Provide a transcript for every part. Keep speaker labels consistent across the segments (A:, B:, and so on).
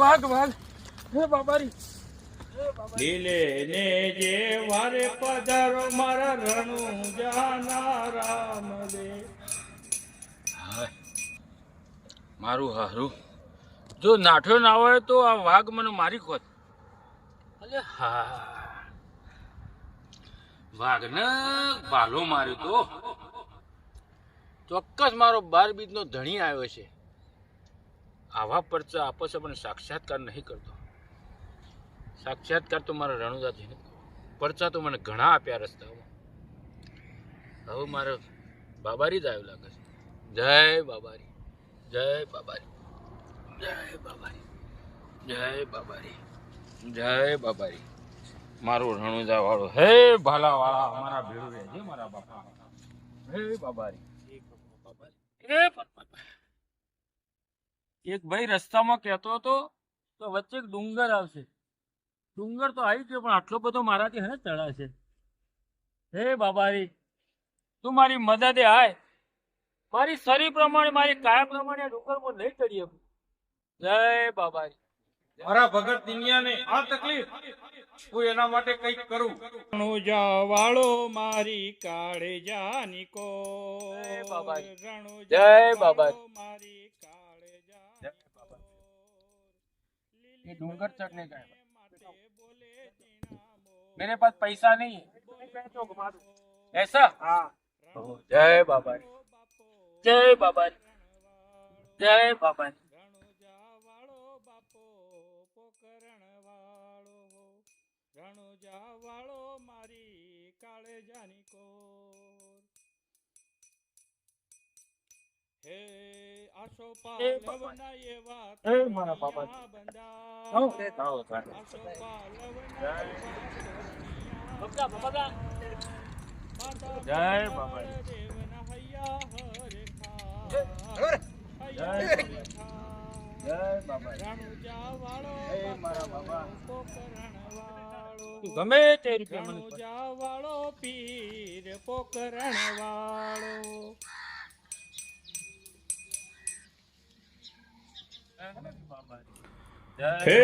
A: વાઘ વાઘ હે બાબારી
B: લીલે ને જે વારે પધારો, મારા રણુ જાના રામ દે
A: મારું હારું. જો નાઠો ના હોય તો આ વાઘ મને મારી ખોત. અરે હા. વાઘને ભાલો માર્યો તો. ચોક્કસ મારો બાર બીજનો ધણી આવ્યો છે. આવા પરચા આપો છે, પણ સાક્ષાત્કાર નહીં કરતો. સાક્ષાત્કાર તો મારા રણુદાથી નથી પરચા તો મને ઘણા આપ્યા રસ્તામાં હવે મારે બાબારી જ આવ્યું લાગે છે. જય બાબારી. જય બાબારી. જય બાબારી મારું રણુજા વાળો હે ભાલા વાળા અમારા ભેળું રહેજે મારા બાપા. હે બાબારી. એક ભાઈ રસ્તામાં કહેતો હતો, તો વચ્ચે એક ડુંગર આવશે. ડુંગર તો આવી ગયો, પણ આટલો બધો મારાથી હે ચડાશે. હે બાબારી, તું મારી મદદે આય. મારી શરીર પ્રમાણે, મારી કાયા પ્રમાણે આ ડુંગરમાં નહીં ચડી શકું. જય બાબારી
B: મારા ભગત દુનિયાને આ તકલીફ હું એના માટે કંઈક કરું રણુ વાળો મારી કાળે જાની કો
A: જય બાબાજી.
B: રણુ
A: જય બાબાજી.
B: મારી કાળે
A: જય બાબાજી. ये डूंगर चढ़ने का है मेरे पास पैसा नहीं है ऐसा हाँ जय बाबा जय बाबा जय बाबा
B: રણુજા વાળો હે
A: મારા બાબા.
B: પોકરણ વાળો
A: તું ગમે તે રૂપિયા.
B: વાળો પીર પોકરણ વાળો હે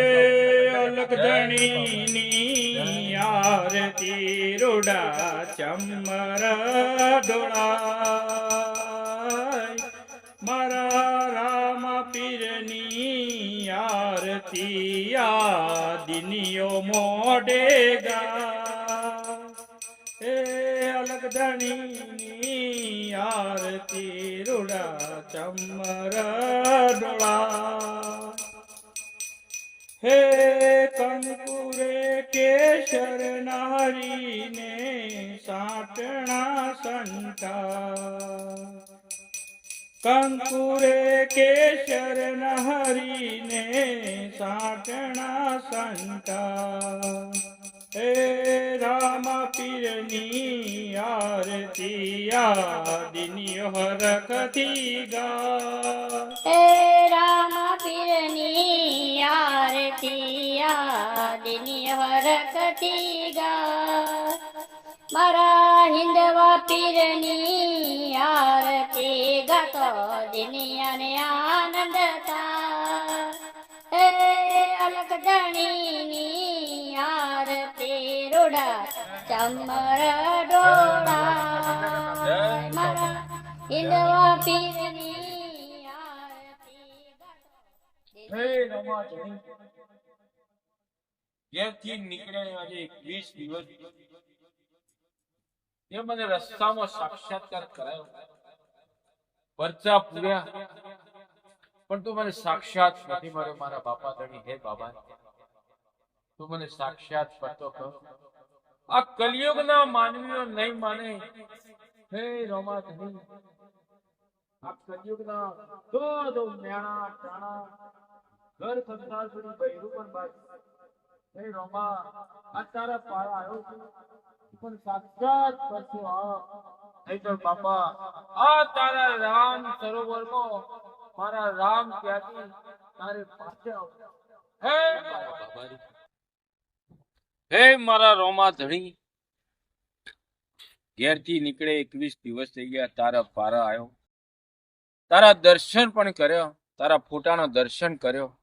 B: અલગ ધણીની આરતી રૂડા ચમર ડોળાય મારા રામ પીરની આરતી આદિનિયો મોડે ગા હે અલગ ધણીની આરતી રૂડા ચમર ડોળા હે કંકુરે કેશર નારીને સાટણા સંતા કંકુરે કેશર નહરીને સાટણા સંતા હે રામ પીરની આરતી આદિની હરખતી ગા
C: હે રામ પીરની આદિની હરકતી ગા મારા હિંદવા પીરની આરતી ગાતો દિનિયાને આનંદતા હે અલક ધણીની આરતી રૂડા ચમર ડોળા મારા હિંદવા પીરની આરતી ગાતો
A: ઘેરથી નીકળે આજે એકવીસ દિવસ એ મને રસ્તામાં સાક્ષાત્કાર કરાયો. પરચા પૂર્યા. પણ તું મને સાક્ષાત નથી મળ્યો મારા બાપા તણી હે બાબા. તું મને સાક્ષાત પડતો કહો. આ કલિયુગના માનવીઓ નહીં માને. હે રોમા ધણી. આ કલિયુગના દોડો મ્યાણા ટાણા ઘર સંસાર સુધી બૈરું પણ બાકી હે.
D: હે
A: મારા રોમા ધણી. ઘેરથી નીકળે એકવીસ દિવસ થઈ ગયા તારા પારા આવ્યો. તારા દર્શન પણ કર્યો, તારા ફોટાનો દર્શન કર્યો.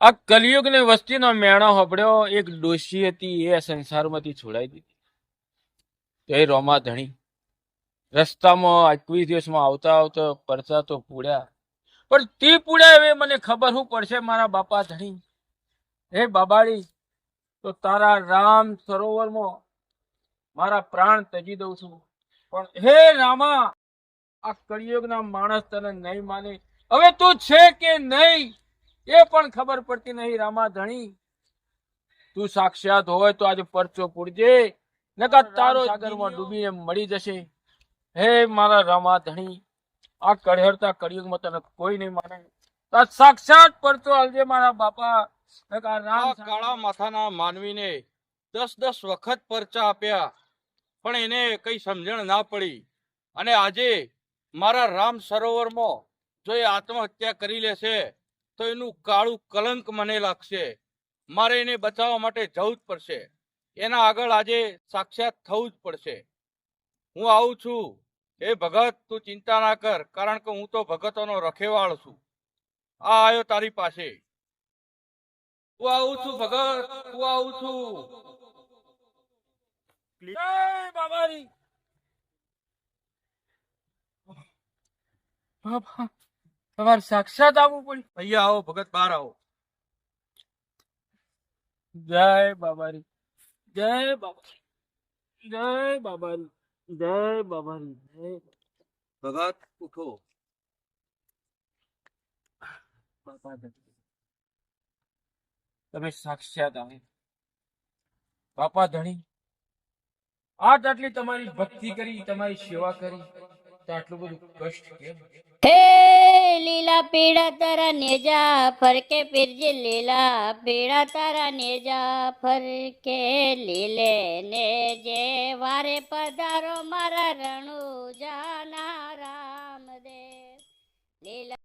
A: આ કલિયુગ ને વસ્તીનો મેણો હબડ્યો એક ડોશી હતી, એ સંસારમાંથી છોડાઈ દીધી. તો એ રોમા ધણી. રસ્તામાં એકવીસ દિવસમાં આવતા આવતા પરચા તો પૂડ્યા પણ તે પૂડ્યા હવે મને ખબર શું પડશે મારા બાપા ધણી. હે બાબાડી તો તારા રામ સરોવરમાં મારા પ્રાણ તજી દઉં છું. પણ હે રામા, આ કળિયુગના માણસ તને નહીં માને. હવે તું છે કે નહીં? એ પણ ખબર પડતી નહીં રામા ધણી તું સાક્ષાત હોય તો આજે પરચો પૂરજે નકા તારો સાગરમાં ડૂબીને મળી જશે. હે મારા રામા ધણી આ કળહરતા કળિયુગમાં તને કોઈ નહીં માને. તો સાક્ષાત પરચો આલજે મારા બાપા. નકા રામ
D: કાળા માથાના માનવીને દસ દસ વખત પરચા આપ્યા પણ એને કઈ સમજણ ના પડી. અને આજે મારા રામ સરોવરમાં જો એ આત્મહત્યા કરી લેશે તો એનું કાળું કલંક મને લાગશે. મારે એને બચાવવા માટે જવું જ પડશે. એના આગળ આજે સાક્ષાત થવું જ પડશે. હું આવું છું. હે ભગત, તું ચિંતા ના કર, કારણ કે હું તો ભગતોનો રખેવાળ છું. આ આવ્યો તારી પાસે. હું આવું છું ભગત, હું આવું છું.
A: બાબા. તમારે સાક્ષાત આવવું પડ્યું
D: અહીંયા આવો ભગત બહાર આવો.
A: જય બાબારી જય બાબા જય બાબારી જય બાબારી જય
D: ભગત ઉઠો.
A: તમે સાક્ષાત આવે. બાપા ધણી આટ આટલી તમારી ભક્તિ કરી તમારી સેવા કરી. તો આટલું બધું કષ્ટ કેમ?
C: હે લીલા પીળા તારા નેજા, ફરકે પીરજી લીલા. પીળા તારા નેજા, ફરકે લીલે ને જે વારે પધારો મારા રણુ જાના રામદેવ. લીલા